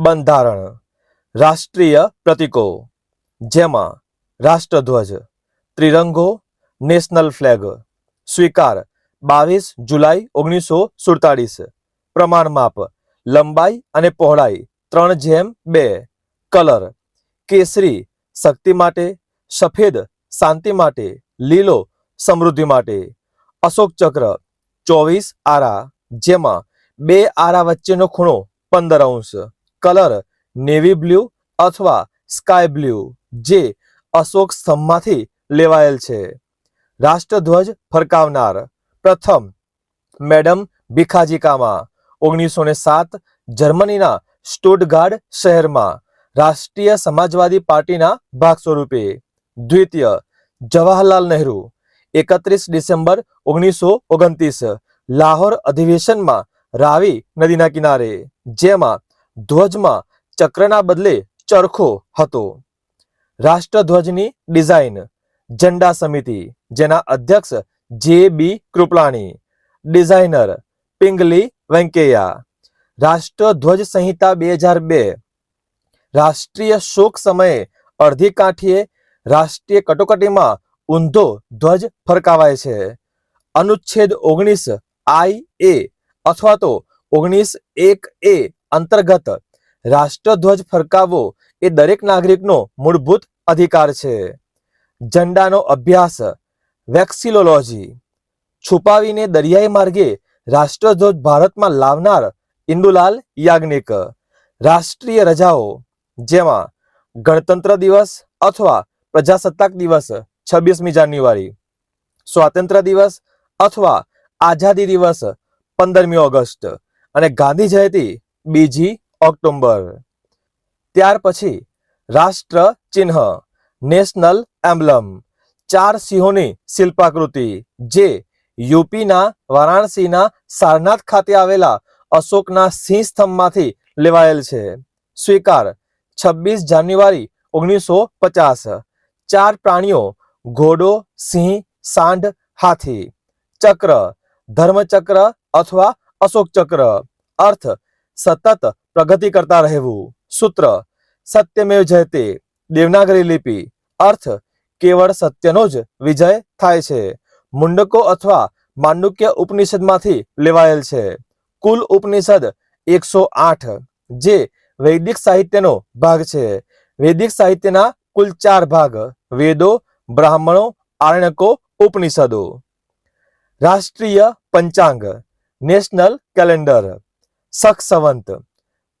બંધારણ, રાષ્ટ્રીય પ્રતીકો, જેમાં રાષ્ટ્રધ્વજ, ત્રિરંગો, નેશનલ ફ્લેગ, સ્વીકાર, બાવીસ જુલાઈ ઓગણીસો સુડતાલીસ પ્રમાણ માપ, લંબાઈ અને પહોળાઈ, ત્રણ જેમ બે, કલર, કેસરી, શક્તિ માટે, સફેદ, શાંતિ માટે, લીલો, સમૃદ્ધિ માટે, અશોક ચક્ર, ચોવીસ આરા, જેમાં બે આરા વચ્ચેનો ખૂણો પંદર અંશ કલર, નેવી બ્લુ અથવા સ્કાય બ્લુ, જે અશોક સ્તંભમાંથી લેવાયેલ છે. રાષ્ટ્રધ્વજ ફરકાવનાર પ્રથમ મેડમ ભીખાજી કામા ઓગણીસો ને સાત જર્મનીના સ્ટુટગાર્ડ શહેરમાં, રાષ્ટ્રીય સમાજવાદી પાર્ટીના ભાગ સ્વરૂપે દ્વિતીય, જવાહરલાલ નહેરુ, એકત્રીસ ડિસેમ્બર ઓગણીસો ઓગણત્રીસ, લાહોર અધિવેશનમાં રાવી નદીના કિનારે, જેમાં ધ્વજમાં ચક્રના બદલે ચરખો હતો. રાષ્ટ્રધ્વજની ડિઝાઇન ઝંડા સમિતિ, જેના અધ્યક્ષ જે બી કૃપલાણી, ડિઝાઇનર પિંગલી વેંકૈયા. રાષ્ટ્રધ્વજ સંહિતા બે હજાર બે. રાષ્ટ્રીય શોક સમયે અડધી કાંઠીએ રાષ્ટ્રીય કટોકટીમાં ઊંધો ધ્વજ ફરકાવાય છે. અનુચ્છેદ ઓગણીસ આઈ એ અથવા તો ઓગણીસ એક એ અંતર્ગત રાષ્ટ્રધ્વજ ફરકાવવો એ દરેક નાગરિકનો મૂળભૂત અધિકાર છે. ઝંડાનો અભ્યાસ, વેક્સિલોલોજી. છુપાવીને દરિયાઈ માર્ગે રાષ્ટ્રધ્વજ ભારતમાં લાવનાર ઇન્દુલાલ યાજ્ઞિક. રાષ્ટ્રીય રજાઓ, જેમાં ગણતંત્ર દિવસ અથવા પ્રજાસત્તાક દિવસ, છવ્વીસમી જાન્યુઆરી. સ્વાતંત્ર્ય દિવસ અથવા આઝાદી દિવસ, પંદરમી ઓગસ્ટ. અને ગાંધી જયંતિ બીજી ઓક્ટોબર. ત્યાર પછી રાષ્ટ્ર ચિહ્ન નેશનલ એમ્બલમ, ચાર સિંહોની શિલ્પાકૃતિ, જે યુપીના, વારાણસીના, સારનાથ ખાતે આવેલા અશોકના સિંહ સ્તંભમાંથી લેવાયેલ છે. સ્વીકાર, છવ્વીસ જાન્યુઆરી, ઓગણીસો પચાસ. ચાર પ્રાણીઓ, ઘોડો, સિંહ, સાંઢ, હાથી. ચક્ર, ધર્મચક્ર અથવા અશોક ચક્ર અર્થ સતત પ્રગતિ કરતા રહેવું. સૂત્ર, સત્યમેવ જયતે દેવનાગરી લિપિ. અર્થ, કેવળ સત્યનો જ વિજય થાય છે મુંડકો અથવા માંડુક્ય ઉપનિષદમાંથી લેવાયેલ છે. કુલ ઉપનિષદ એકસો આઠ, જે વૈદિક સાહિત્યનો ભાગ છે. વૈદિક સાહિત્યના કુલ ચાર ભાગ, વેદો, બ્રાહ્મણો, આરણ્યકો, ઉપનિષદો. રાષ્ટ્રીય પંચાંગ, નેશનલ કેલેન્ડર. સખસવંત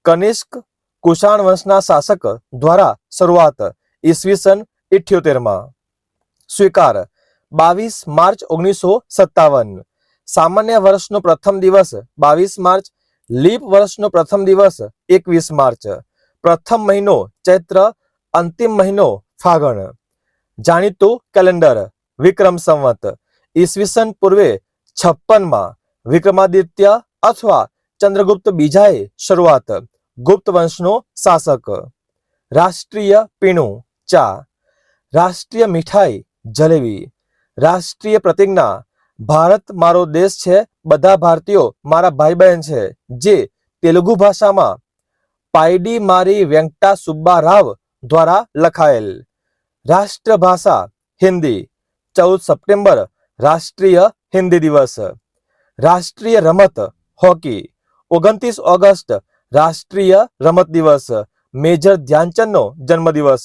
કનિષ્ક કુષાણ વંશના શાસક દ્વારા શરૂઆત ઈસવીસન ઇઠ્યોતેરમાં. સ્વીકાર. બાવીસ માર્ચ ઓગણીસો સત્તાવન. સામાન્ય વર્ષનો પ્રથમ દિવસ બાવીસ માર્ચ, લીપ વર્ષનો પ્રથમ દિવસ એકવીસ માર્ચ. પ્રથમ મહિનો ચૈત્ર, અંતિમ મહિનો ફાગણ. જાણીતું કેલેન્ડર વિક્રમ સંવત. ઈસવીસન પૂર્વે છપ્પનમાં વિક્રમાદિત્ય અથવા ચંદ્રગુપ્ત બીજાએ શરૂઆત ગુપ્ત વંશનો શાસક. રાષ્ટ્રીય પીણું ચા. રાષ્ટ્રીય મીઠાઈ જલેબી. રાષ્ટ્રીય પ્રતિજ્ઞા. ભારત મારો દેશ છે, બધા ભારતીયો મારા ભાઈ બહેન છે, જે તેલુગુ ભાષામાં પાયડી મારી વેંકટા સુબ્બા રાવ દ્વારા લખાયેલ. રાષ્ટ્રભાષા હિન્દી. ચૌદ સપ્ટેમ્બર રાષ્ટ્રીય હિન્દી દિવસ. રાષ્ટ્રીય રમત હોકી. ઓગણત્રીસ ઓગસ્ટ રાષ્ટ્રીય રમત દિવસ મેજર ધ્યાનચંદનો જન્મદિવસ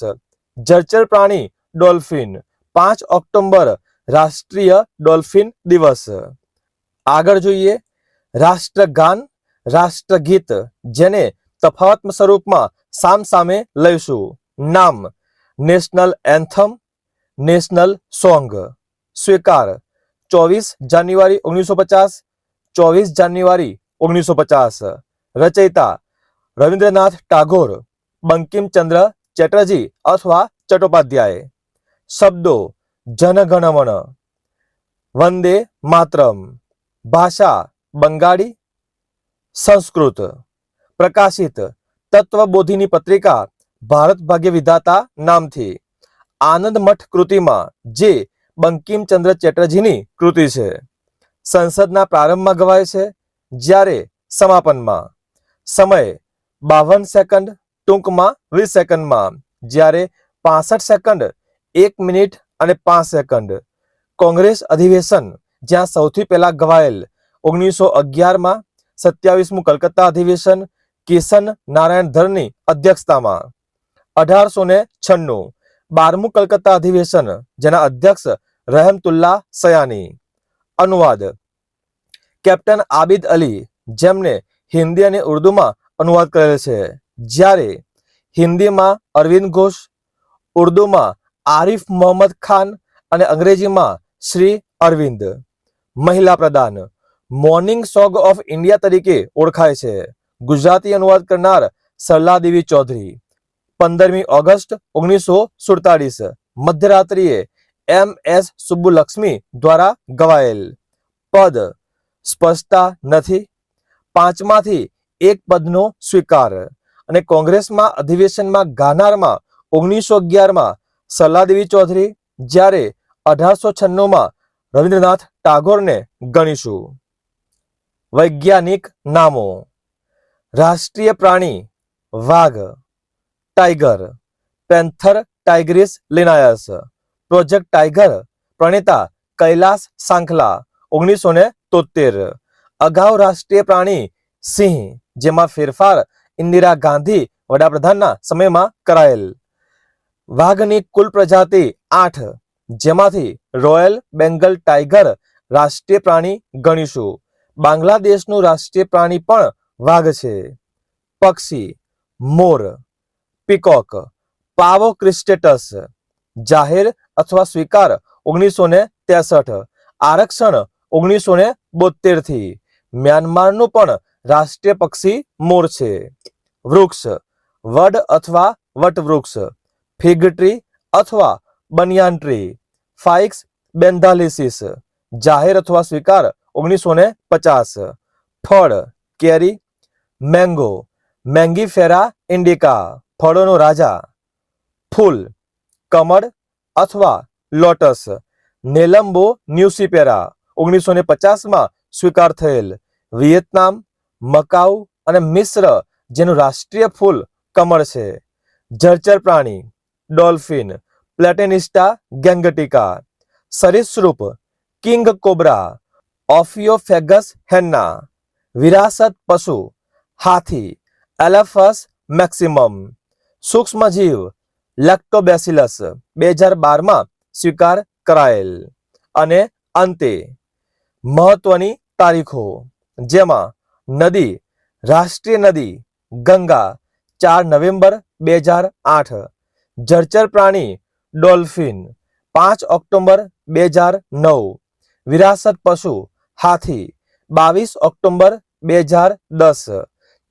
જળચર પ્રાણી ડોલ્ફિન પાંચ ઓક્ટોબર રાષ્ટ્રીય ડોલ્ફિન દિવસ આગળ જોઈએ રાષ્ટ્રગાન રાષ્ટ્રગીત જેને તફાવત સ્વરૂપમાં સામ સામે લઈશું નામ નેશનલ એન્થમ નેશનલ સોંગ સ્વીકાર ચોવીસ જાન્યુઆરી ઓગણીસો પચાસ ચોવીસ જાન્યુઆરી ઓગણીસો પચાસ રચયિતા રવિન્દ્રનાથ ટાગોર, બંકિમચંદ્ર ચેટર્જી અથવા ચટ્ટોપાધ્યાય. શબ્દો જનગણમન વંદે માતરમ. ભાષા, બંગાળી. સંસ્કૃત. પ્રકાશિત. તત્વબોધિની પત્રિકા, ભારત ભાગ્ય વિધાતા નામથી. આનંદ મઠ કૃતિમાં, જે બંકિમચંદ્ર ચેટર્જીની કૃતિ છે. સંસદના પ્રારંભમાં ગવાય છે. જ્યારે સમાપનમાં. સમય બાવન સેકન્ડ, ટૂંકમાં વીસ સેકન્ડમાં. જ્યારે પાસઠ સેકન્ડ, એક મિનિટ અને પાંચ સેકન્ડ. કોંગ્રેસ અધિવેશન, જ્યાં સૌથી પહેલા ગવાયેલ, ઓગણીસો અગિયારમાં સત્યાવીસમું કલકત્તા અધિવેશન કિશન નારાયણ ધરની અધ્યક્ષતામાં. અઢારસો ને છન્નું, બારમું કલકત્તા અધિવેશન, જેના અધ્યક્ષ રહેમતુલ્લા સયાની. અનુવાદ કેપ્ટન આબિદ અલી, જેમને હિન્દી અને ઉર્દુમાં અનુવાદ કરેલ છે. જ્યારે હિન્દીમાં અરવિંદ ઘોષ, ઉર્દુમાં આરિફ મોહમ્મદ ખાન અને અંગ્રેજીમાં શ્રી અરવિંદ. મહિલા પ્રધાન, મોર્નિંગ સોગ ઓફ ઇન્ડિયા તરીકે ઓળખાય છે. ગુજરાતી અનુવાદ કરનાર સરલા દેવી ચૌધરી, પંદરમી ઓગસ્ટ ઓગણીસો સુડતાલીસ મધ્યરાત્રિએ એમ એસ સુબ્બુલક્ષ્મી દ્વારા ગવાયેલ. પદ સ્પષ્ટતા નથી. પાંચમાંથી એક પદનો સ્વીકાર. અને કોંગ્રેસમાં અધિવેશનમાં ગાનારમાં ઓગણીસો અગિયારમાં સલાદેવી ચૌધરી, જ્યારે અઢારસો છન્નુંમાં રવિન્દ્રનાથ ટાગોરને ગણીશું. વૈજ્ઞાનિક નામો. રાષ્ટ્રીય પ્રાણી. વાઘ. Tiger. Panthera tigris Linnaeus. Project tiger. પ્રણેતા Kailash Sankhala. ઓગણીસો ને તોતેર અગાઉ રાષ્ટ્રીય પ્રાણી સિંહ, જેમાં ફેરફાર ઇન્દિરા ગાંધી વડાપ્રધાનના સમયમાં કરાયેલ. વાઘની કુલ પ્રજાતિ આઠ, જેમાંથી રોયલ બેંગલ ટાઈગર રાષ્ટ્રીય પ્રાણી ગણીશું. બાંગ્લાદેશનું રાષ્ટ્રીય પ્રાણી પણ વાઘ છે. પક્ષી, મોર, પીકોક, પાવો ક્રિસ્ટેટસ, જાહેર અથવા સ્વીકાર ઓગણીસો ને ત્રેસઠ. આરક્ષણ ઓગણીસો ને બોતેરથી. મ્યાનમારનું પણ રાષ્ટ્રીય પક્ષી મોર છે. વૃક્ષ, વડ અથવા વટવૃક્ષ, ફિગ ટ્રી અથવા બનિયાન ટ્રી, ફાઇક્સ બેન્ધાલિસિસ, જાહેર અથવા સ્વીકાર ઓગણીસો ને પચાસ, ફળ, કેરી, મેંગો, મેંગીફેરા ઇન્ડિકા, ફળોનો રાજા, ફૂલ, કમળ અથવા લોટસ, નેલમ્બો ન્યુસીપેરા ઓગણીસો ને પચાસમાં સ્વીકાર થયેલ. વિયેતનામ, મકાઉ અને મિશ્ર જેનું રાષ્ટ્રીય ફૂલ કમળ છે. જળચર પ્રાણી, ડોલ્ફિન, પ્લેટેનિસ્ટા ગેંગટિકા. સરીસૃપ, કિંગ કોબ્રા, ઓફિયોફેગસ હેન્ના. વિરાસત પશુ, હાથી, એલેફસ મેક્સિમમ. સૂક્ષ્મજીવ, લેક્ટોબેસિલસ, બે હજાર બારમાં સ્વીકાર કરાયેલ. અને અંતે મહત્વની તારીખો. જેમાં નદી, રાષ્ટ્રીય નદી, ગંગા, ચાર નવેમ્બર બે હજાર આઠ. જળચર પ્રાણી, ડોલ્ફિન, પાંચ ઓક્ટોબર બે હજાર નવ. વિરાસત પશુ, હાથી, બાવીસ ઓક્ટોબર બે હજાર દસ.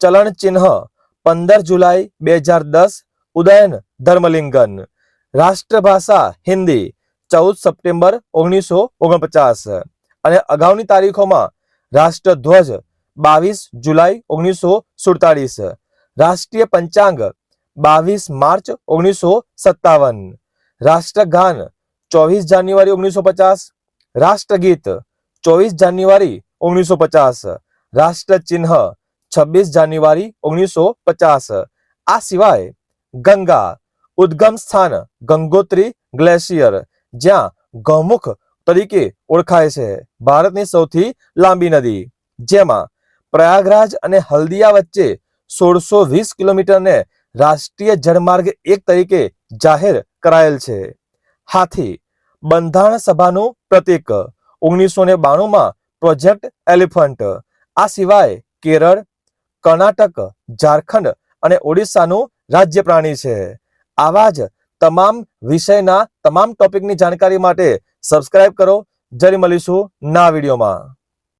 ચલણ ચિહ્ન પંદર જુલાઈ બે હજાર દસ. ઉદયન ધર્મલિંગન. રાષ્ટ્રભાષા હિન્દી, ચૌદ સપ્ટેમ્બર ઓગણીસો ઓગણપચાસ. અને અગાઉની તારીખોમાં રાષ્ટ્રધ્વજ બાવીસ જુલાઈ ઓગણીસો સુડતાલીસ રાષ્ટ્રીય પંચાંગ બાવીસ માર્ચ ઓગણીસો સત્તાવન, રાષ્ટ્રગાન ચોવીસ જાન્યુઆરી ઓગણીસો પચાસ, રાષ્ટ્રગીત ચોવીસ જાન્યુઆરી ઓગણીસો પચાસ, રાષ્ટ્રચિહ્ન છવ્વીસ જાન્યુઆરી ઓગણીસો પચાસ. આ સિવાય ગંગા ઉદ્ગમ સ્થાન ગંગોત્રી ગ્લેશિયર, જ્યાં ગૌમુખ તરીકે ઓળખાય છે. ભારતની સૌથી લાંબી નદી, જેમાં પ્રયાગરાજ અને હલ્દિયા વચ્ચે સોળસો વીસ કિલોમીટરને રાષ્ટ્રીય જળમાર્ગ એક તરીકે જાહેર કરાયેલ છે. હાથી બંધારણ સભાનું પ્રતીક, ઓગણીસો ને બાણુંમાં પ્રોજેક્ટ એલિફન્ટ. આ સિવાય કેરળ, કર્ણાટક, ઝારખંડ અને ઓડિશાનું રાજ્ય પ્રાણી છે. આવા જ તમામ વિષયના તમામ ટોપિકની જાણકારી માટે સબસ્ક્રાઇબ કરો. જરી મળીશું ના વિડીયોમાં.